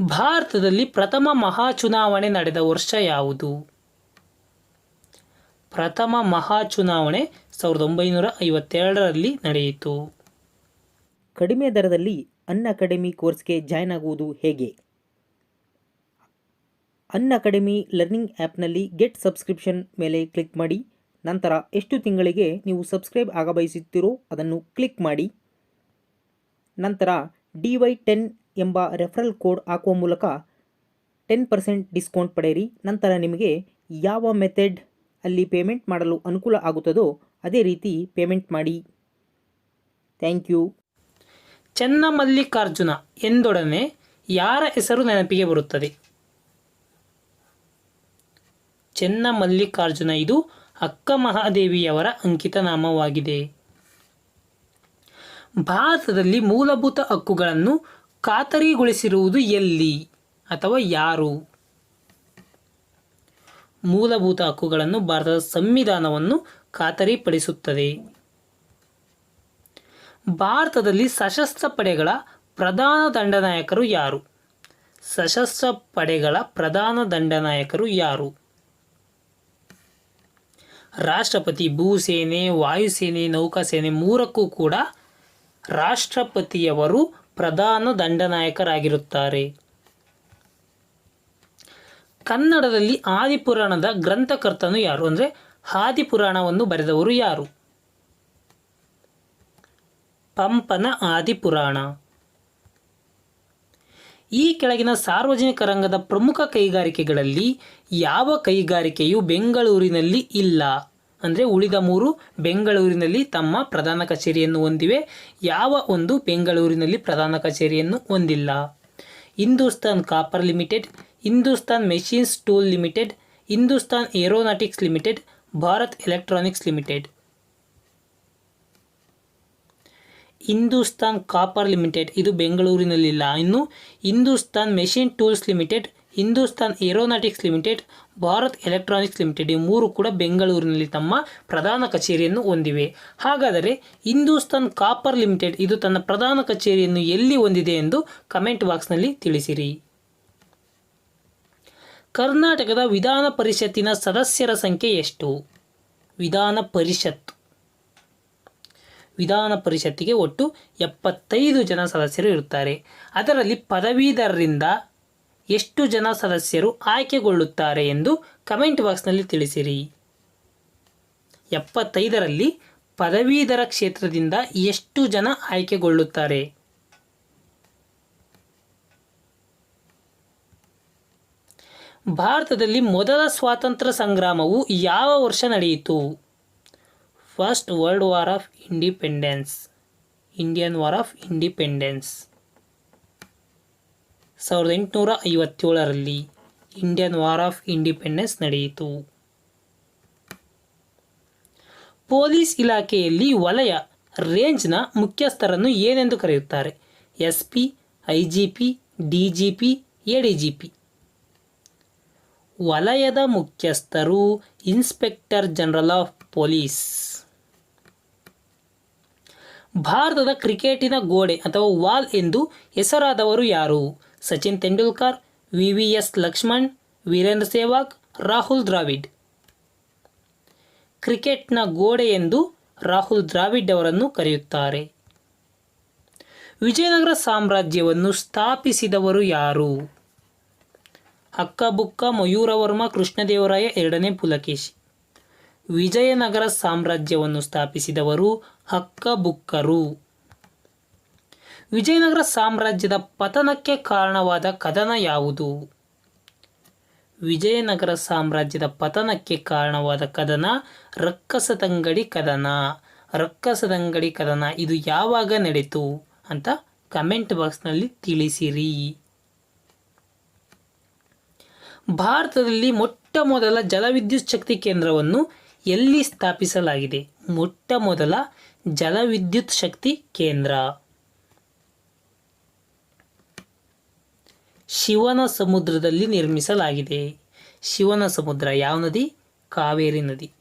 ಭಾರತದಲ್ಲಿ ಪ್ರಥಮ ಮಹಾಚುನಾವಣೆ ನಡೆದ ವರ್ಷ ಯಾವುದು? ಪ್ರಥಮ ಮಹಾ ಚುನಾವಣೆ ಸಾವಿರದ ಒಂಬೈನೂರ ಐವತ್ತೆರಡರಲ್ಲಿ ನಡೆಯಿತು. ಕಡಿಮೆ ದರದಲ್ಲಿ ಅನ್ ಅಕಾಡೆಮಿ ಕೋರ್ಸ್ಗೆ ಜಾಯ್ನ್ ಆಗುವುದು ಹೇಗೆ? ಅನ್ ಅಕಾಡೆಮಿ ಲರ್ನಿಂಗ್ ಆ್ಯಪ್ನಲ್ಲಿ ಗೆಟ್ ಸಬ್ಸ್ಕ್ರಿಪ್ಷನ್ ಮೇಲೆ ಕ್ಲಿಕ್ ಮಾಡಿ, ನಂತರ ಎಷ್ಟು ತಿಂಗಳಿಗೆ ನೀವು ಸಬ್ಸ್ಕ್ರೈಬ್ ಆಗ ಬಯಸುತ್ತೀರೋ ಅದನ್ನು ಕ್ಲಿಕ್ ಮಾಡಿ. ನಂತರ ಡಿ ವೈ ಟೆನ್ ಎಂಬ ರೆಫರಲ್ ಕೋಡ್ ಹಾಕುವ ಮೂಲಕ ಟೆನ್ ಪರ್ಸೆಂಟ್ ಡಿಸ್ಕೌಂಟ್ ಪಡೆಯಿರಿ. ನಂತರ ನಿಮಗೆ ಯಾವ ಮೆಥಡ್ ಅಲ್ಲಿ ಪೇಮೆಂಟ್ ಮಾಡಲು ಅನುಕೂಲ ಆಗುತ್ತದೋ ಅದೇ ರೀತಿ ಪೇಮೆಂಟ್ ಮಾಡಿ. ಥ್ಯಾಂಕ್ ಯು ಚೆನ್ನಮಲ್ಲಿಕಾರ್ಜುನ ಎಂದೊಡನೆ ಯಾರ ಹೆಸರು ನೆನಪಿಗೆ ಬರುತ್ತದೆ? ಚೆನ್ನಮಲ್ಲಿಕಾರ್ಜುನ ಇದು ಅಕ್ಕ ಮಹಾದೇವಿಯವರ ಅಂಕಿತ ನಾಮವಾಗಿದೆ. ಭಾರತದಲ್ಲಿ ಮೂಲಭೂತ ಹಕ್ಕುಗಳನ್ನು ಖಾತರಿಗೊಳಿಸಿರುವುದು ಎಲ್ಲಿ? ಅಥವಾ ಯಾರು? ಮೂಲಭೂತ ಹಕ್ಕುಗಳನ್ನು ಭಾರತದ ಸಂವಿಧಾನವನ್ನು ಖಾತರಿಪಡಿಸುತ್ತದೆ. ಭಾರತದಲ್ಲಿ ಸಶಸ್ತ್ರ ಪಡೆಗಳ ಪ್ರಧಾನ ದಂಡನಾಯಕರು ಯಾರು? ಸಶಸ್ತ್ರ ಪಡೆಗಳ ಪ್ರಧಾನ ದಂಡನಾಯಕರು ಯಾರು? ರಾಷ್ಟ್ರಪತಿ ಭೂಸೇನೆ, ವಾಯುಸೇನೆ, ನೌಕಾಸೇನೆ ಮೂರಕ್ಕೂ ಕೂಡ ರಾಷ್ಟ್ರಪತಿಯವರು ಪ್ರಧಾನ ದಂಡನಾಯಕರಾಗಿರುತ್ತಾರೆ. ಕನ್ನಡದಲ್ಲಿ ಆದಿಪುರಾಣದ ಗ್ರಂಥಕರ್ತನು ಯಾರು? ಅಂದರೆ ಆದಿಪುರಾಣವನ್ನು ಬರೆದವರು ಯಾರು? ಪಂಪನ ಆದಿಪುರಾಣ. ಈ ಕೆಳಗಿನ ಸಾರ್ವಜನಿಕ ರಂಗದ ಪ್ರಮುಖ ಕೈಗಾರಿಕೆಗಳಲ್ಲಿ ಯಾವ ಕೈಗಾರಿಕೆಯು ಬೆಂಗಳೂರಿನಲ್ಲಿ ಇಲ್ಲ? ಅಂದರೆ ಉಳಿದ ಮೂರು ಬೆಂಗಳೂರಿನಲ್ಲಿ ತಮ್ಮ ಪ್ರಧಾನ ಕಚೇರಿಯನ್ನು ಹೊಂದಿವೆ, ಯಾವ ಒಂದು ಬೆಂಗಳೂರಿನಲ್ಲಿ ಪ್ರಧಾನ ಕಚೇರಿಯನ್ನು ಹೊಂದಿಲ್ಲ. Hindustan copper limited Hindustan machines tool limited Hindustan aeronautics limited Bharat electronics limited Hindustan copper limited ಇದು ಬೆಂಗಳೂರಿನಲ್ಲಿಲ್ಲ. ಇನ್ನು Hindustan machine tools limited Hindustan aeronautics limited Bharat electronics limited ಈ ಮೂರು ಕೂಡ ಬೆಂಗಳೂರಿನಲ್ಲಿ ತಮ್ಮ ಪ್ರಧಾನ ಕಚೇರಿಯನ್ನು ಹೊಂದಿವೆ. ಹಾಗಾದರೆ ಹಿಂದೂಸ್ತಾನ್ ಕಾಪರ್ ಲಿಮಿಟೆಡ್ ಇದು ತನ್ನ ಪ್ರಧಾನ ಕಚೇರಿಯನ್ನು ಎಲ್ಲಿ ಹೊಂದಿದೆ ಎಂದು ಕಮೆಂಟ್ ಬಾಕ್ಸ್ನಲ್ಲಿ ತಿಳಿಸಿರಿ. ಕರ್ನಾಟಕದ ವಿಧಾನ ಪರಿಷತ್ತಿನ ಸದಸ್ಯರ ಸಂಖ್ಯೆ ಎಷ್ಟು? ವಿಧಾನ ಪರಿಷತ್. ವಿಧಾನ ಪರಿಷತ್ತಿಗೆ ಒಟ್ಟು ಎಪ್ಪತ್ತೈದು ಜನ ಸದಸ್ಯರು ಇರುತ್ತಾರೆ. ಅದರಲ್ಲಿ ಪದವೀಧರರಿಂದ ಎಷ್ಟು ಜನ ಸದಸ್ಯರು ಆಯ್ಕೆಗೊಳ್ಳುತ್ತಾರೆ ಎಂದು ಕಮೆಂಟ್ ಬಾಕ್ಸ್ನಲ್ಲಿ ತಿಳಿಸಿರಿ. ಎಪ್ಪತ್ತೈದರಲ್ಲಿ ಪದವೀಧರ ಕ್ಷೇತ್ರದಿಂದ ಎಷ್ಟು ಜನ ಆಯ್ಕೆಗೊಳ್ಳುತ್ತಾರೆ? ಭಾರತದಲ್ಲಿ ಮೊದಲ ಸ್ವಾತಂತ್ರ್ಯ ಸಂಗ್ರಾಮವು ಯಾವ ವರ್ಷ ನಡೆಯಿತು? First world war of independence Indian war of independence ಸಾವಿರದ ಎಂಟುನೂರ ಐವತ್ತೇಳರಲ್ಲಿ ಇಂಡಿಯನ್ ವಾರ್ ಆಫ್ ಇಂಡಿಪೆಂಡೆನ್ಸ್ ನಡೆಯಿತು. ಪೊಲೀಸ್ ಇಲಾಖೆಯಲ್ಲಿ ವಲಯ ರೇಂಜ್ನ ಮುಖ್ಯಸ್ಥರನ್ನು ಏನೆಂದು ಕರೆಯುತ್ತಾರೆ? S P I G P D G P A D G P ವಲಯದ ಮುಖ್ಯಸ್ಥರು, ಇನ್ಸ್ಪೆಕ್ಟರ್ ಜನರಲ್ ಆಫ್ ಪೊಲೀಸ್. ಭಾರತದ ಕ್ರಿಕೆಟಿನ ಗೋಡೆ ಅಥವಾ ವಾಲ್ ಎಂದು ಹೆಸರಾದವರು ಯಾರು? Sachin Tendulkar, V V S Laxman, Virender Sehwag Rahul Dravid. ಕ್ರಿಕೆಟ್ನ ಗೋಡೆ ಎಂದು ರಾಹುಲ್ ದ್ರಾವಿಡ್ ಅವರನ್ನು ಕರೆಯುತ್ತಾರೆ. ವಿಜಯನಗರ ಸಾಮ್ರಾಜ್ಯವನ್ನು ಸ್ಥಾಪಿಸಿದವರು ಯಾರು? ಹಕ್ಕಬುಕ್ಕ ಮಯೂರವರ್ಮ ಕೃಷ್ಣದೇವರಾಯ ಎರಡನೇ ಪುಲಕೇಶಿ. ವಿಜಯನಗರ ಸಾಮ್ರಾಜ್ಯವನ್ನು ಸ್ಥಾಪಿಸಿದವರು ಹಕ್ಕಬುಕ್ಕರು ವಿಜಯನಗರ ಸಾಮ್ರಾಜ್ಯದ ಪತನಕ್ಕೆ ಕಾರಣವಾದ ಕದನ ಯಾವುದು? ವಿಜಯನಗರ ಸಾಮ್ರಾಜ್ಯದ ಪತನಕ್ಕೆ ಕಾರಣವಾದ ಕದನ? ರಕ್ಕಸದಂಗಡಿ ಕದನ. ರಕ್ಕಸದಂಗಡಿ ಕದನ ಇದು ಯಾವಾಗ ನಡೆಯಿತು ಅಂತ ಕಮೆಂಟ್ ಬಾಕ್ಸ್ನಲ್ಲಿ ತಿಳಿಸಿರಿ. ಭಾರತದಲ್ಲಿ ಮೊಟ್ಟ ಮೊದಲ ಜಲವಿದ್ಯುತ್ ಶಕ್ತಿ ಕೇಂದ್ರವನ್ನು ಎಲ್ಲಿ ಸ್ಥಾಪಿಸಲಾಗಿದೆ? ಮೊಟ್ಟ ಮೊದಲ ಜಲವಿದ್ಯುತ್ ಶಕ್ತಿ ಕೇಂದ್ರ. ಶಿವನ ಸಮುದ್ರದಲ್ಲಿ ನಿರ್ಮಿಸಲಾಗಿದೆ. ಶಿವನ ಸಮುದ್ರ ಯಾವ ನದಿ? ಕಾವೇರಿ ನದಿ.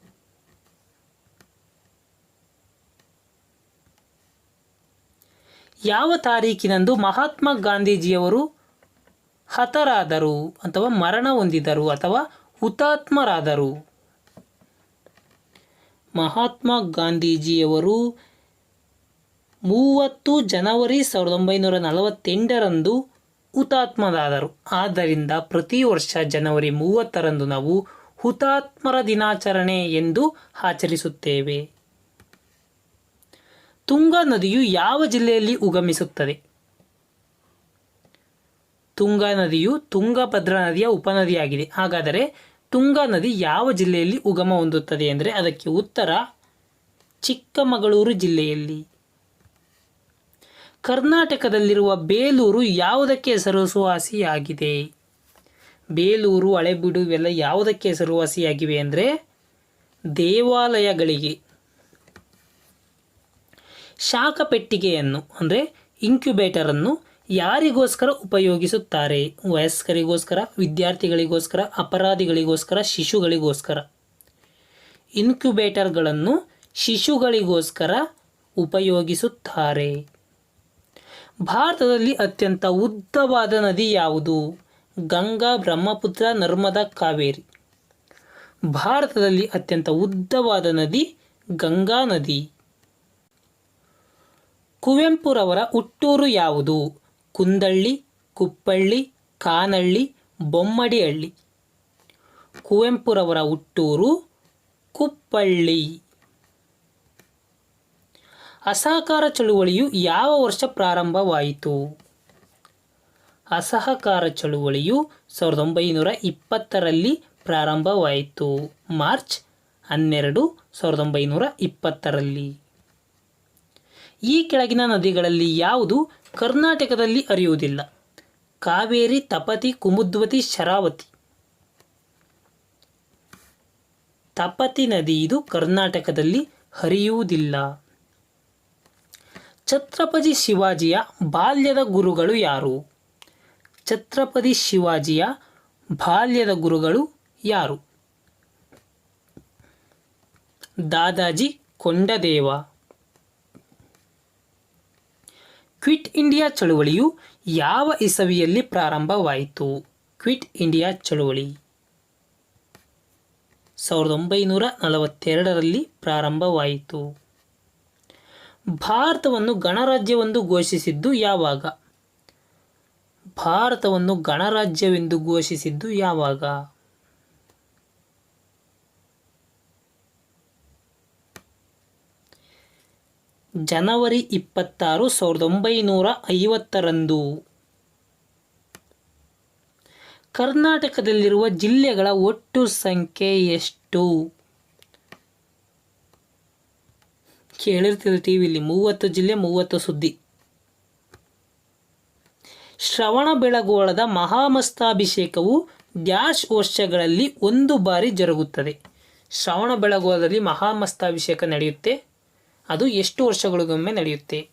ಯಾವ ತಾರೀಕಿನಂದು ಮಹಾತ್ಮ ಗಾಂಧೀಜಿಯವರು ಹತರಾದರು ಅಥವಾ ಮರಣ ಹೊಂದಿದರು ಅಥವಾ ಹುತಾತ್ಮರಾದರು. ಮಹಾತ್ಮ ಗಾಂಧೀಜಿಯವರು ಮೂವತ್ತು ಜನವರಿ ಸಾವಿರದ ಒಂಬೈನೂರ ನಲವತ್ತೆಂಟರಂದು ಹುತಾತ್ಮರಾದರು. ಆದ್ದರಿಂದ ಪ್ರತಿ ವರ್ಷ ಜನವರಿ ಮೂವತ್ತರಂದು ನಾವು ಹುತಾತ್ಮರ ದಿನಾಚರಣೆ ಎಂದು ಆಚರಿಸುತ್ತೇವೆ. ತುಂಗಾ ನದಿಯು ಯಾವ ಜಿಲ್ಲೆಯಲ್ಲಿ ಉಗಮಿಸುತ್ತದೆ? ತುಂಗಾ ನದಿಯು ತುಂಗಭದ್ರಾ ನದಿಯ ಉಪನದಿಯಾಗಿದೆ. ಹಾಗಾದರೆ ತುಂಗಾ ನದಿ ಯಾವ ಜಿಲ್ಲೆಯಲ್ಲಿ ಉಗಮ ಹೊಂದುತ್ತದೆ ಅಂದರೆ ಅದಕ್ಕೆ ಉತ್ತರ ಚಿಕ್ಕಮಗಳೂರು ಜಿಲ್ಲೆಯಲ್ಲಿ. ಕರ್ನಾಟಕದಲ್ಲಿರುವ ಬೇಲೂರು ಯಾವುದಕ್ಕೆ ಹೆಸರುವಾಸಿಯಾಗಿದೆ ಬೇಲೂರು, ಹಳೆಬೀಡು ಇವೆಲ್ಲ ಯಾವುದಕ್ಕೆ ಹೆಸರುವಾಸಿಯಾಗಿವೆ ಅಂದರೆ ದೇವಾಲಯಗಳಿಗೆ. ಶಾಖ ಪೆಟ್ಟಿಗೆಯನ್ನು ಅಂದರೆ ಇನ್ಕ್ಯುಬೇಟರನ್ನು ಯಾರಿಗೋಸ್ಕರ ಉಪಯೋಗಿಸುತ್ತಾರೆ? ವಯಸ್ಕರಿಗೋಸ್ಕರ, ವಿದ್ಯಾರ್ಥಿಗಳಿಗೋಸ್ಕರ, ಅಪರಾಧಿಗಳಿಗೋಸ್ಕರ, ಶಿಶುಗಳಿಗೋಸ್ಕರ? ಇನ್ಕ್ಯುಬೇಟರ್ಗಳನ್ನು ಶಿಶುಗಳಿಗೋಸ್ಕರ ಉಪಯೋಗಿಸುತ್ತಾರೆ. ಭಾರತದಲ್ಲಿ ಅತ್ಯಂತ ಉದ್ದವಾದ ನದಿ ಯಾವುದು? ಗಂಗಾ ಬ್ರಹ್ಮಪುತ್ರ ನರ್ಮದಾ ಕಾವೇರಿ. ಭಾರತದಲ್ಲಿ ಅತ್ಯಂತ ಉದ್ದವಾದ ನದಿ ಗಂಗಾ ನದಿ. ಕುವೆಂಪುರವರ ಹುಟ್ಟೂರು ಯಾವುದು? ಕುಂದಳ್ಳಿ, ಕುಪ್ಪಳ್ಳಿ, ಕಾನಳ್ಳಿ, ಬೊಮ್ಮಡಿಹಳ್ಳಿ. ಕುವೆಂಪುರವರ ಹುಟ್ಟೂರು ಕುಪ್ಪಳ್ಳಿ. ಅಸಹಕಾರ ಚಳುವಳಿಯು ಯಾವ ವರ್ಷ ಪ್ರಾರಂಭವಾಯಿತು? ಅಸಹಕಾರ ಚಳುವಳಿಯು ಸಾವಿರದ ಒಂಬೈನೂರ ಇಪ್ಪತ್ತರಲ್ಲಿ ಪ್ರಾರಂಭವಾಯಿತು. ಮಾರ್ಚ್ ಹನ್ನೆರಡು ಸಾವಿರದ ಒಂಬೈನೂರ ಇಪ್ಪತ್ತರಲ್ಲಿ. ಈ ಕೆಳಗಿನ ನದಿಗಳಲ್ಲಿ ಯಾವುದು ಕರ್ನಾಟಕದಲ್ಲಿ ಅರಿಯುವುದಿಲ್ಲ. ಕಾವೇರಿ, ತಪತಿ, ಕುಮುದ್ವತಿ, ಶರಾವತಿ. ತಪತಿ ನದಿ ಇದು ಕರ್ನಾಟಕದಲ್ಲಿ ಹರಿಯುವುದಿಲ್ಲ. ಛತ್ರಪತಿ ಶಿವಾಜಿಯ ಬಾಲ್ಯದ ಗುರುಗಳು ಯಾರು? ಛತ್ರಪತಿ ಶಿವಾಜಿಯ ಬಾಲ್ಯದ ಗುರುಗಳು ಯಾರು? ದಾದಾಜಿ ಕೊಂಡದೇವ. ಕ್ವಿಟ್ ಇಂಡಿಯಾ ಚಳುವಳಿಯು ಯಾವ ಇಸವಿಯಲ್ಲಿ ಪ್ರಾರಂಭವಾಯಿತು? ಕ್ವಿಟ್ ಇಂಡಿಯಾ ಚಳುವಳಿ. ಸಾವಿರದ ಒಂಬೈನೂರ ನಲವತ್ತೆರಡರಲ್ಲಿ ಪ್ರಾರಂಭವಾಯಿತು. ಭಾರತವನ್ನು ಗಣರಾಜ್ಯವೆಂದು ಘೋಷಿಸಿದ್ದು ಯಾವಾಗ? ಭಾರತವನ್ನು ಗಣರಾಜ್ಯವೆಂದು ಘೋಷಿಸಿದ್ದು ಯಾವಾಗ? ಜನವರಿ ಇಪ್ಪತ್ತಾರು ಸಾವಿರದ ಒಂಬೈನೂರ ಐವತ್ತರಂದು. ಕರ್ನಾಟಕದಲ್ಲಿರುವ ಜಿಲ್ಲೆಗಳ ಒಟ್ಟು ಸಂಖ್ಯೆ ಎಷ್ಟು? ಕೇಳಿರ್ತೀರಿ ಟಿ ವಿಲಿ ಮೂವತ್ತು ಜಿಲ್ಲೆ, ಮೂವತ್ತು ಸುದ್ದಿ. ಶ್ರವಣ ಬೆಳಗೋಳದ ಮಹಾಮಸ್ತಾಭಿಷೇಕವು ಡ್ಯಾಶ್ ವರ್ಷಗಳಲ್ಲಿ ಒಂದು ಬಾರಿ ಜರುಗುತ್ತದೆ. ಶ್ರವಣ ಬೆಳಗೋಳದಲ್ಲಿ ಮಹಾಮಸ್ತಾಭಿಷೇಕ ನಡೆಯುತ್ತೆ. ಅದು ಎಷ್ಟು ವರ್ಷಗಳಿಗೊಮ್ಮೆ ನಡೆಯುತ್ತೆ?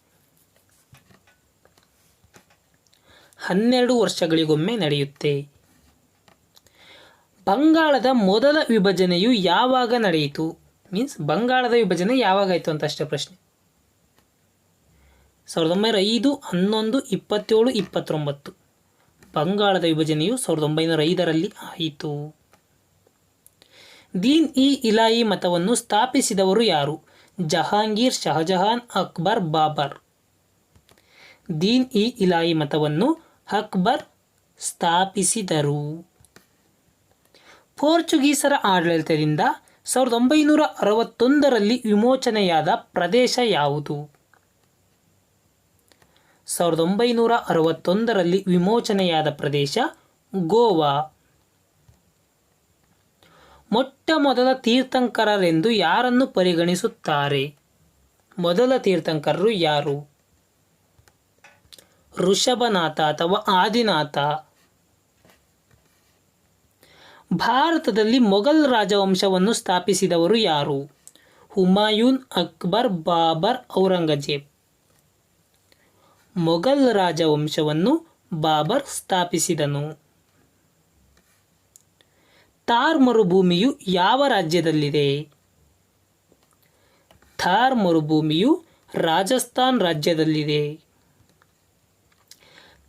ಹನ್ನೆರಡು ವರ್ಷಗಳಿಗೊಮ್ಮೆ ನಡೆಯುತ್ತೆ. ಬಂಗಾಳದ ಮೊದಲ ವಿಭಜನೆಯು ಯಾವಾಗ ನಡೆಯಿತು? ಮೀನ್ಸ್ ಬಂಗಾಳದ ವಿಭಜನೆ ಯಾವಾಗ ಆಯಿತು ಅಂತ ಅಷ್ಟೇ ಪ್ರಶ್ನೆ. ಸಾವಿರದ ಒಂಬೈನೂರ ಐದು ಹನ್ನೊಂದು, ಇಪ್ಪತ್ತೇಳು, ಇಪ್ಪತ್ತೊಂಬತ್ತು. ಬಂಗಾಳದ ವಿಭಜನೆಯು ಸಾವಿರದ ಒಂಬೈನೂರ ಐದರಲ್ಲಿ ಆಯಿತು. ದೀನ್ ಇ ಇಲಾಯಿ ಮತವನ್ನು ಸ್ಥಾಪಿಸಿದವರು ಯಾರು? ಜಹಾಂಗೀರ್ ಶಹಜಹಾನ್ ಅಕ್ಬರ್ ಬಾಬರ್. ದೀನ್ ಇ ಇಲಾಯಿ ಮತವನ್ನು ಅಕ್ಬರ್ ಸ್ಥಾಪಿಸಿದರು. ಪೋರ್ಚುಗೀಸರ ಆಡಳಿತದಿಂದ ಸಾವಿರದ ಒಂಬೈನೂರ ಅರವತ್ತೊಂದರಲ್ಲಿ ವಿಮೋಚನೆಯಾದ ಪ್ರದೇಶ ಯಾವುದು? ಸಾವಿರದ ಒಂಬೈನೂರ ಅರವತ್ತೊಂದರಲ್ಲಿ ವಿಮೋಚನೆಯಾದ ಪ್ರದೇಶ ಗೋವಾ. ಮೊಟ್ಟ ಮೊದಲ ತೀರ್ಥಂಕರರೆಂದು ಯಾರನ್ನು ಪರಿಗಣಿಸುತ್ತಾರೆ? ಮೊದಲ ತೀರ್ಥಂಕರರು ಯಾರು? ಋಷಭನಾಥ ಅಥವಾ ಆದಿನಾಥ? ಭಾರತದಲ್ಲಿ ಮೊಘಲ್ ರಾಜವಂಶವನ್ನು ಸ್ಥಾಪಿಸಿದವರು ಯಾರು? ಹುಮಾಯೂನ್, ಅಕ್ಬರ್, ಬಾಬರ್, ಔರಂಗಜೇಬ್. ಮೊಘಲ್ ರಾಜವಂಶವನ್ನು ಬಾಬರ್ ಸ್ಥಾಪಿಸಿದನು. ಥಾರ್ ಮರುಭೂಮಿಯು ಯಾವ ರಾಜ್ಯದಲ್ಲಿದೆ? ಥಾರ್ ಮರುಭೂಮಿಯು ರಾಜಸ್ಥಾನ್ ರಾಜ್ಯದಲ್ಲಿದೆ.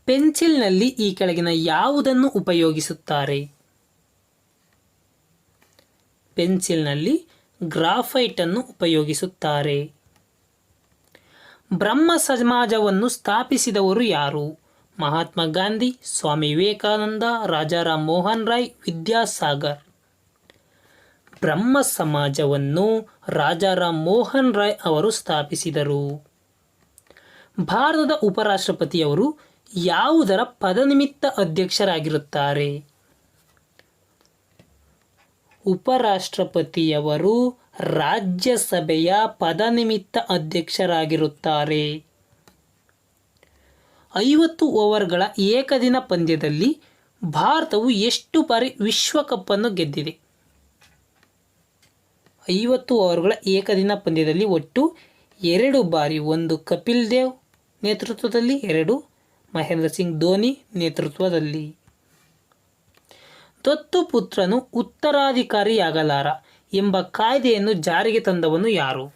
ಪೆನ್ಸಿಲ್ನಲ್ಲಿ ಈ ಕೆಳಗಿನ ಯಾವುದನ್ನು ಉಪಯೋಗಿಸುತ್ತಾರೆ? ಪೆನ್ಸಿಲ್ನಲ್ಲಿ ಗ್ರಾಫೈಟನ್ನು ಉಪಯೋಗಿಸುತ್ತಾರೆ. ಬ್ರಹ್ಮ ಸಮಾಜವನ್ನು ಸ್ಥಾಪಿಸಿದವರು ಯಾರು? ಮಹಾತ್ಮ ಗಾಂಧಿ, ಸ್ವಾಮಿ ವಿವೇಕಾನಂದ ರಾಜಾರಾಮ್ ಮೋಹನ್ ರಾಯ್, ವಿದ್ಯಾಸಾಗರ್. ಬ್ರಹ್ಮ ಸಮಾಜವನ್ನು ರಾಜಾರಾಮ್ ಮೋಹನ್ ರಾಯ್ ಅವರು ಸ್ಥಾಪಿಸಿದರು. ಭಾರತದ ಉಪರಾಷ್ಟ್ರಪತಿಯವರು ಯಾವುದರ ಪದನಿಮಿತ್ತ ಅಧ್ಯಕ್ಷರಾಗಿರುತ್ತಾರೆ? ಉಪರಾಷ್ಟ್ರಪತಿಯವರು ರಾಜ್ಯಸಭೆಯ ಪದನಿಮಿತ್ತ ಅಧ್ಯಕ್ಷರಾಗಿರುತ್ತಾರೆ. ಐವತ್ತು ಓವರ್ಗಳ ಏಕದಿನ ಪಂದ್ಯದಲ್ಲಿ ಭಾರತವು ಎಷ್ಟು ಬಾರಿ ವಿಶ್ವಕಪ್ಪನ್ನು ಗೆದ್ದಿದೆ? ಐವತ್ತು ಓವರ್ಗಳ ಏಕದಿನ ಪಂದ್ಯದಲ್ಲಿ ಒಟ್ಟು ಎರಡು ಬಾರಿ, ಒಂದು ಕಪಿಲ್ ದೇವ್ ನೇತೃತ್ವದಲ್ಲಿ, ಎರಡು ಮಹೇಂದ್ರ ಸಿಂಗ್ ಧೋನಿ ನೇತೃತ್ವದಲ್ಲಿ. ದತ್ತುಪುತ್ರನು ಉತ್ತರಾಧಿಕಾರಿಯಾಗಲಾರ ಎಂಬ ಕಾಯ್ದೆಯನ್ನು ಜಾರಿಗೆ ತಂದವನು ಯಾರು?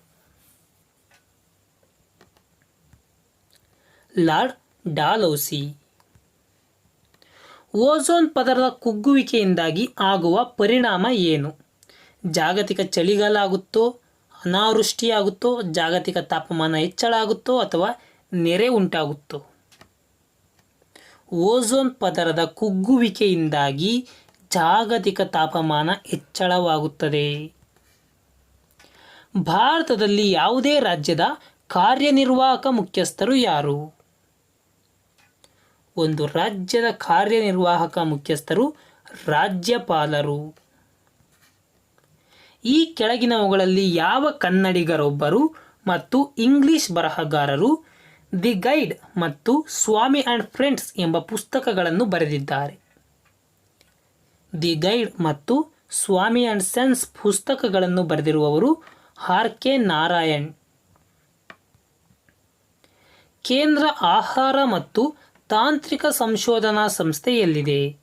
Lord Dalhousie. ಓಝೋನ್ ಪದರದ ಕುಗ್ಗುವಿಕೆಯಿಂದಾಗಿ ಆಗುವ ಪರಿಣಾಮ ಏನು? ಜಾಗತಿಕ ಚಳಿಗಾಲ ಆಗುತ್ತೋ ಅನಾವೃಷ್ಟಿಯಾಗುತ್ತೋ, ಜಾಗತಿಕ ತಾಪಮಾನ ಹೆಚ್ಚಳ ಆಗುತ್ತೋ ಅಥವಾ ನೆರೆ ಉಂಟಾಗುತ್ತೋ? ಓಝೋನ್ ಪದರದ ಕುಗ್ಗುವಿಕೆಯಿಂದಾಗಿ ಜಾಗತಿಕ ತಾಪಮಾನ ಹೆಚ್ಚಳವಾಗುತ್ತದೆ. ಭಾರತದಲ್ಲಿ ಯಾವುದೇ ರಾಜ್ಯದ ಕಾರ್ಯನಿರ್ವಾಹಕ ಮುಖ್ಯಸ್ಥರು ಯಾರು? ಒಂದು ರಾಜ್ಯದ ಕಾರ್ಯನಿರ್ವಾಹಕ ಮುಖ್ಯಸ್ಥರು ರಾಜ್ಯಪಾಲರು. ಈ ಕೆಳಗಿನವುಗಳಲ್ಲಿ ಯಾವ ಕನ್ನಡಿಗರೊಬ್ಬರು ಮತ್ತು ಇಂಗ್ಲಿಷ್ ಬರಹಗಾರರು, ದಿ ಗೈಡ್ ಮತ್ತು ಸ್ವಾಮಿ ಆ್ಯಂಡ್ ಫ್ರೆಂಡ್ಸ್ ಎಂಬ ಪುಸ್ತಕಗಳನ್ನು ಬರೆದಿದ್ದಾರೆ. ದಿ ಗೈಡ್ ಮತ್ತು ಸ್ವಾಮಿ ಆ್ಯಂಡ್ ಸೆನ್ಸ್ ಪುಸ್ತಕಗಳನ್ನು ಬರೆದಿರುವವರು ಆರ್ ಕೆ ನಾರಾಯಣ್. ಕೇಂದ್ರ ಆಹಾರ ಮತ್ತು ತಾಂತ್ರಿಕ ಸಂಶೋಧನಾ ಸಂಸ್ಥೆ ಎಲ್ಲಿದೆ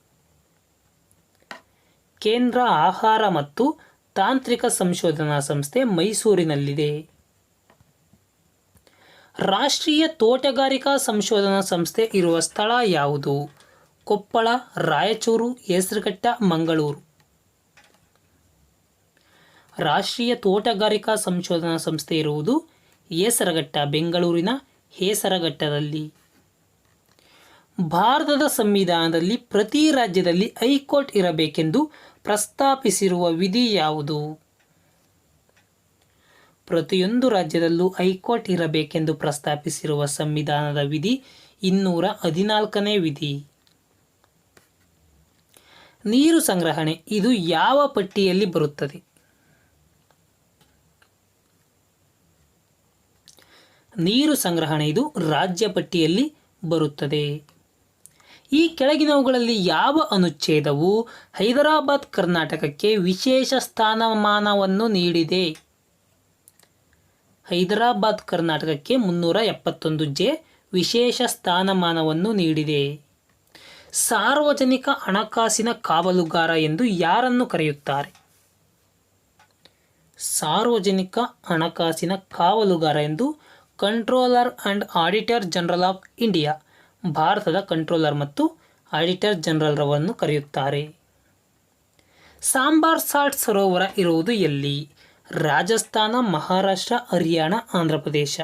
ಕೇಂದ್ರ ಆಹಾರ ಮತ್ತು ತಾಂತ್ರಿಕ ಸಂಶೋಧನಾ ಸಂಸ್ಥೆ ಮೈಸೂರಿನಲ್ಲಿದೆ. ರಾಷ್ಟ್ರೀಯ ತೋಟಗಾರಿಕಾ ಸಂಶೋಧನಾ ಸಂಸ್ಥೆ ಇರುವ ಸ್ಥಳ ಯಾವುದು? ಕೊಪ್ಪಳ, ರಾಯಚೂರು, ಹೆಸರುಘಟ್ಟ, ಮಂಗಳೂರು. ರಾಷ್ಟ್ರೀಯ ತೋಟಗಾರಿಕಾ ಸಂಶೋಧನಾ ಸಂಸ್ಥೆ ಇರುವುದು ಹೇಸರಘಟ್ಟ, ಬೆಂಗಳೂರಿನ ಹೇಸರಘಟ್ಟದಲ್ಲಿ. ಭಾರತದ ಸಂವಿಧಾನದಲ್ಲಿ ಪ್ರತಿ ರಾಜ್ಯದಲ್ಲಿ ಹೈಕೋರ್ಟ್ ಇರಬೇಕೆಂದು ಪ್ರಸ್ತಾಪಿಸಿರುವ ವಿಧಿ ಯಾವುದು? ಪ್ರತಿಯೊಂದು ರಾಜ್ಯದಲ್ಲೂ ಹೈಕೋರ್ಟ್ ಇರಬೇಕೆಂದು ಪ್ರಸ್ತಾಪಿಸಿರುವ ಸಂವಿಧಾನದ ವಿಧಿ ಇನ್ನೂರ ಹದಿನಾಲ್ಕನೇ ವಿಧಿ. ನೀರು ಸಂಗ್ರಹಣೆ, ಇದು ಯಾವ ಪಟ್ಟಿಯಲ್ಲಿ ಬರುತ್ತದೆ? ನೀರು ಸಂಗ್ರಹಣೆ, ಇದು ರಾಜ್ಯ ಪಟ್ಟಿಯಲ್ಲಿ ಬರುತ್ತದೆ. ಈ ಕೆಳಗಿನವುಗಳಲ್ಲಿ ಯಾವ ಅನುಚ್ಛೇದವು? ಹೈದರಾಬಾದ್ ಕರ್ನಾಟಕಕ್ಕೆ ವಿಶೇಷ ಸ್ಥಾನಮಾನವನ್ನು ನೀಡಿದೆ. ಹೈದರಾಬಾದ್ ಕರ್ನಾಟಕಕ್ಕೆ ಮುನ್ನೂರ ಎಪ್ಪತ್ತೊಂದು ಜೆ ವಿಶೇಷ ಸ್ಥಾನಮಾನವನ್ನು ನೀಡಿದೆ. ಸಾರ್ವಜನಿಕ ಹಣಕಾಸಿನ ಕಾವಲುಗಾರ ಎಂದು ಯಾರನ್ನು ಕರೆಯುತ್ತಾರೆ? ಸಾರ್ವಜನಿಕ ಹಣಕಾಸಿನ ಕಾವಲುಗಾರ ಎಂದು controller and auditor general of India ಭಾರತದ ಕಂಟ್ರೋಲರ್ ಮತ್ತು ಆಡಿಟರ್ ಜನರಲ್ರವನ್ನು ಕರೆಯುತ್ತಾರೆ. ಸಾಂಬಾರ್ ಸಾಲ್ಟ್ ಸರೋವರ ಇರುವುದು ಎಲ್ಲಿ? ರಾಜಸ್ಥಾನ, ಮಹಾರಾಷ್ಟ್ರ, ಹರಿಯಾಣ, ಆಂಧ್ರ ಪ್ರದೇಶ.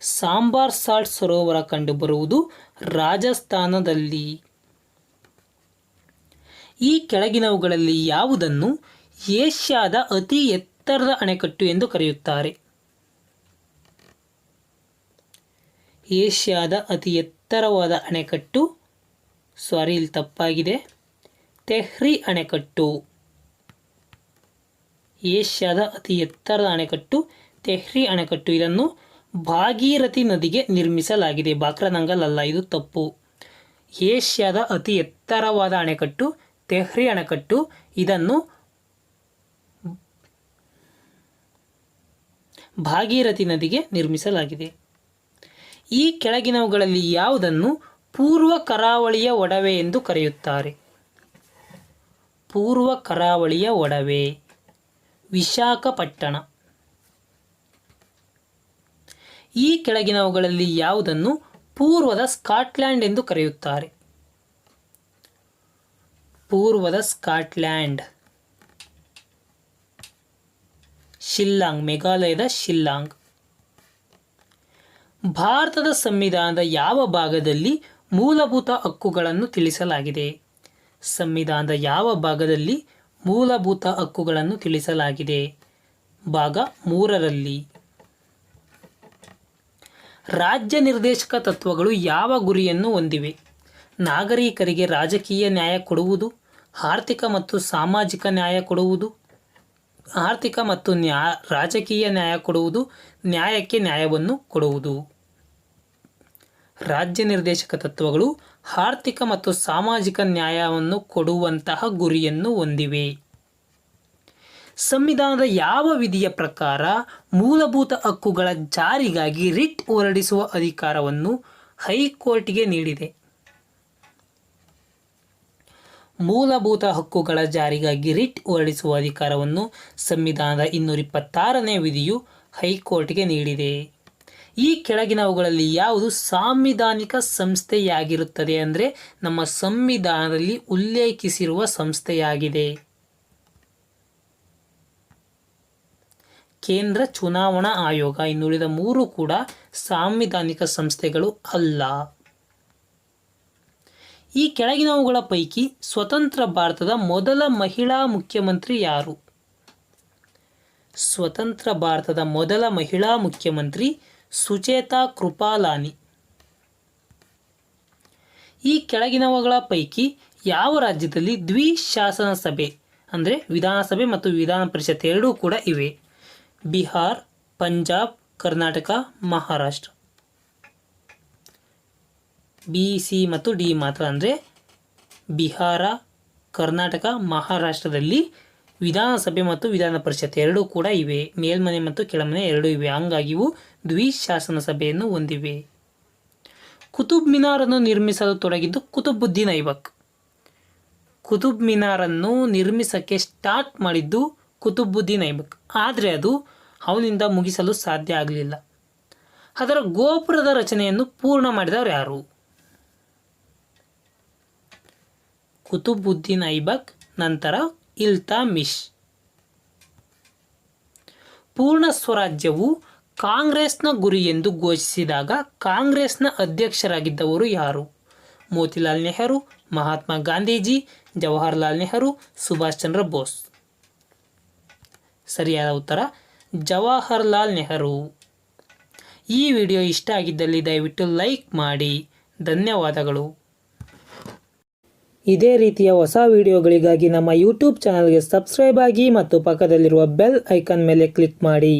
ಸಾಂಬಾರ್ ಸಾಲ್ಟ್ ಸರೋವರ ಕಂಡುಬರುವುದು ರಾಜಸ್ಥಾನದಲ್ಲಿ. ಈ ಕೆಳಗಿನವುಗಳಲ್ಲಿ ಯಾವುದನ್ನು ಏಷ್ಯಾದ ಅತಿ ಎತ್ತರದ ಅಣೆಕಟ್ಟು ಎಂದು ಕರೆಯುತ್ತಾರೆ. ಏಷ್ಯಾದ ಅತಿ ಎತ್ತರವಾದ ಅಣೆಕಟ್ಟು. ಸಾರಿ ಇಲ್ಲಿ ತಪ್ಪಾಗಿದೆ. ತೆಹ್ರಿ ಅಣೆಕಟ್ಟು. ಏಷ್ಯಾದ ಅತಿ ಎತ್ತರದ ಅಣೆಕಟ್ಟು, ತೆಹ್ರಿ ಅಣೆಕಟ್ಟು. ಇದನ್ನು ಭಾಗೀರಥಿ ನದಿಗೆ ನಿರ್ಮಿಸಲಾಗಿದೆ. ಬಾಕ್ರನಂಗಲ್ ಅಲ್ಲ, ಇದು ತಪ್ಪು. ಏಷ್ಯಾದ ಅತಿ ಎತ್ತರವಾದ ಅಣೆಕಟ್ಟು, ತೆಹ್ರಿ ಅಣೆಕಟ್ಟು. ಇದನ್ನು ಭಾಗೀರಥಿ ನದಿಗೆ ನಿರ್ಮಿಸಲಾಗಿದೆ. ಈ ಕೆಳಗಿನವುಗಳಲ್ಲಿ ಯಾವುದನ್ನು ಪೂರ್ವ ಕರಾವಳಿಯ ಒಡವೆ ಎಂದು ಕರೆಯುತ್ತಾರೆ? ಪೂರ್ವ ಕರಾವಳಿಯ ಒಡವೆ, ವಿಶಾಖಪಟ್ಟಣ. ಈ ಕೆಳಗಿನವುಗಳಲ್ಲಿ ಯಾವುದನ್ನು ಪೂರ್ವದ ಸ್ಕಾಟ್ಲ್ಯಾಂಡ್ ಎಂದು ಕರೆಯುತ್ತಾರೆ? ಪೂರ್ವದ ಸ್ಕಾಟ್ಲ್ಯಾಂಡ್. ಶಿಲ್ಲಾಂಗ್, ಮೇಘಾಲಯದ ಶಿಲ್ಲಾಂಗ್. ಭಾರತದ ಸಂವಿಧಾನದ ಯಾವ ಭಾಗದಲ್ಲಿ ಮೂಲಭೂತ ಹಕ್ಕುಗಳನ್ನು ತಿಳಿಸಲಾಗಿದೆ? ಸಂವಿಧಾನದ ಯಾವ ಭಾಗದಲ್ಲಿ ಮೂಲಭೂತ ಹಕ್ಕುಗಳನ್ನು ತಿಳಿಸಲಾಗಿದೆ? ಭಾಗ ಮೂರರಲ್ಲಿ. ರಾಜ್ಯ ನಿರ್ದೇಶಕ ತತ್ವಗಳು ಯಾವ ಗುರಿಯನ್ನು ಹೊಂದಿವೆ? ನಾಗರಿಕರಿಗೆ ರಾಜಕೀಯ ನ್ಯಾಯ ಕೊಡುವುದು, ಆರ್ಥಿಕ ಮತ್ತು ಸಾಮಾಜಿಕ ನ್ಯಾಯ ಕೊಡುವುದು, ಆರ್ಥಿಕ ಮತ್ತು ನ್ಯಾ, ರಾಜಕೀಯ ನ್ಯಾಯ ಕೊಡುವುದು, ನ್ಯಾಯಕ್ಕೆ ನ್ಯಾಯವನ್ನು ಕೊಡುವುದು. ರಾಜ್ಯ ನಿರ್ದೇಶಕ ತತ್ವಗಳು ಆರ್ಥಿಕ ಮತ್ತು ಸಾಮಾಜಿಕ ನ್ಯಾಯವನ್ನು ಕೊಡುವಂತಹ ಗುರಿಯನ್ನು ಹೊಂದಿವೆ. ಸಂವಿಧಾನದ ಯಾವ ವಿಧಿಯ ಪ್ರಕಾರ ಮೂಲಭೂತ ಹಕ್ಕುಗಳ ಜಾರಿಗಾಗಿ ರಿಟ್ ಹೊರಡಿಸುವ ಅಧಿಕಾರವನ್ನು ಹೈಕೋರ್ಟ್ಗೆ ನೀಡಿದೆ. ಮೂಲಭೂತ ಹಕ್ಕುಗಳ ಜಾರಿಗಾಗಿ ರಿಟ್ ಹೊರಡಿಸುವ ಅಧಿಕಾರವನ್ನು ಸಂವಿಧಾನದ ಇನ್ನೂರ ಇಪ್ಪತ್ತಾರನೇ ವಿಧಿಯು ಹೈಕೋರ್ಟ್ಗೆ ನೀಡಿದೆ. ಈ ಕೆಳಗಿನವುಗಳಲ್ಲಿ ಯಾವುದು ಸಾಂವಿಧಾನಿಕ ಸಂಸ್ಥೆಯಾಗಿರುತ್ತದೆ ಅಂದರೆ ನಮ್ಮ ಸಂವಿಧಾನದಲ್ಲಿ ಉಲ್ಲೇಖಿಸಿರುವ ಸಂಸ್ಥೆಯಾಗಿದೆ. ಕೇಂದ್ರ ಚುನಾವಣಾ ಆಯೋಗ ಇನ್ನುಳಿದ ಮೂರು ಕೂಡ ಸಾಂವಿಧಾನಿಕ ಸಂಸ್ಥೆಗಳು ಅಲ್ಲ. ಈ ಕೆಳಗಿನವುಗಳ ಪೈಕಿ ಸ್ವತಂತ್ರ ಭಾರತದ ಮೊದಲ ಮಹಿಳಾ ಮುಖ್ಯಮಂತ್ರಿ ಯಾರು? ಸ್ವತಂತ್ರ ಭಾರತದ ಮೊದಲ ಮಹಿಳಾ ಮುಖ್ಯಮಂತ್ರಿ ಸುಚೇತಾ ಕೃಪಾಲಾನಿ. ಈ ಕೆಳಗಿನವುಗಳ ಪೈಕಿ ಯಾವ ರಾಜ್ಯದಲ್ಲಿ ದ್ವಿಶಾಸನ ಸಭೆ, ಅಂದರೆ ವಿಧಾನಸಭೆ ಮತ್ತು ವಿಧಾನ ಪರಿಷತ್ ಎರಡೂ ಕೂಡ ಇವೆ? ಬಿಹಾರ್, ಪಂಜಾಬ್, ಕರ್ನಾಟಕ, ಮಹಾರಾಷ್ಟ್ರ. ಬಿ, ಸಿ ಮತ್ತು ಡಿ ಮಾತ್ರ ಅಂದರೆ ಬಿಹಾರ, ಕರ್ನಾಟಕ, ಮಹಾರಾಷ್ಟ್ರದಲ್ಲಿ ವಿಧಾನಸಭೆ ಮತ್ತು ವಿಧಾನ ಪರಿಷತ್ ಎರಡೂ ಕೂಡ ಇವೆ. ಮೇಲ್ಮನೆ ಮತ್ತು ಕೆಳಮನೆ ಎರಡೂ ಇವೆ. ಹಂಗಾಗಿ ಇವು ದ್ವಿಶಾಸನ ಸಭೆಯನ್ನು ಹೊಂದಿವೆ. ಕುತುಬ್ ಮಿನಾರನ್ನು ನಿರ್ಮಿಸಲು ತೊಡಗಿದ್ದು ಕುತುಬುದ್ದೀನ್ ಐಬಕ್. ಕುತುಬ್ ಮಿನಾರನ್ನು ನಿರ್ಮಿಸಕ್ಕೆ ಸ್ಟಾರ್ಟ್ ಮಾಡಿದ್ದು ಕುತುಬುದ್ದೀನ್ ಐಬಕ್. ಆದರೆ ಅದು ಅವನಿಂದ ಮುಗಿಸಲು ಸಾಧ್ಯ ಆಗಲಿಲ್ಲ. ಅದರ ಗೋಪುರದ ರಚನೆಯನ್ನು ಪೂರ್ಣ ಮಾಡಿದವರು ಯಾರು? ಕುತುಬುದ್ದೀನ್ ಐಬಕ್, ನಂತರ ಇಲ್ತಾಮಿಶ್ ಪೂರ್ಣ ಸ್ವರಾಜ್ಯವು ಕಾಂಗ್ರೆಸ್ನ ಗುರಿ ಎಂದು ಘೋಷಿಸಿದಾಗ ಕಾಂಗ್ರೆಸ್ನ ಅಧ್ಯಕ್ಷರಾಗಿದ್ದವರು ಯಾರು? ಮೋತಿಲಾಲ್ ನೆಹರು, ಮಹಾತ್ಮ ಗಾಂಧೀಜಿ, ಜವಾಹರ್ಲಾಲ್ ನೆಹರು, ಸುಭಾಷ್ ಚಂದ್ರ ಬೋಸ್. ಸರಿಯಾದ ಉತ್ತರ, ಜವಾಹರ್ಲಾಲ್ ನೆಹರು. ಈ ವಿಡಿಯೋ ಇಷ್ಟ ಆಗಿದ್ದಲ್ಲಿ ದಯವಿಟ್ಟು ಲೈಕ್ ಮಾಡಿ. ಧನ್ಯವಾದಗಳು. ಇದೇ ರೀತಿಯ ಹೊಸ ವಿಡಿಯೋಗಳಿಗಾಗಿ ನಮ್ಮ ಯೂಟ್ಯೂಬ್ ಚಾನಲ್ಗೆ ಸಬ್ಸ್ಕ್ರೈಬ್ ಆಗಿ ಮತ್ತು ಪಕ್ಕದಲ್ಲಿರುವ ಬೆಲ್ ಐಕಾನ್ ಮೇಲೆ ಕ್ಲಿಕ್ ಮಾಡಿ.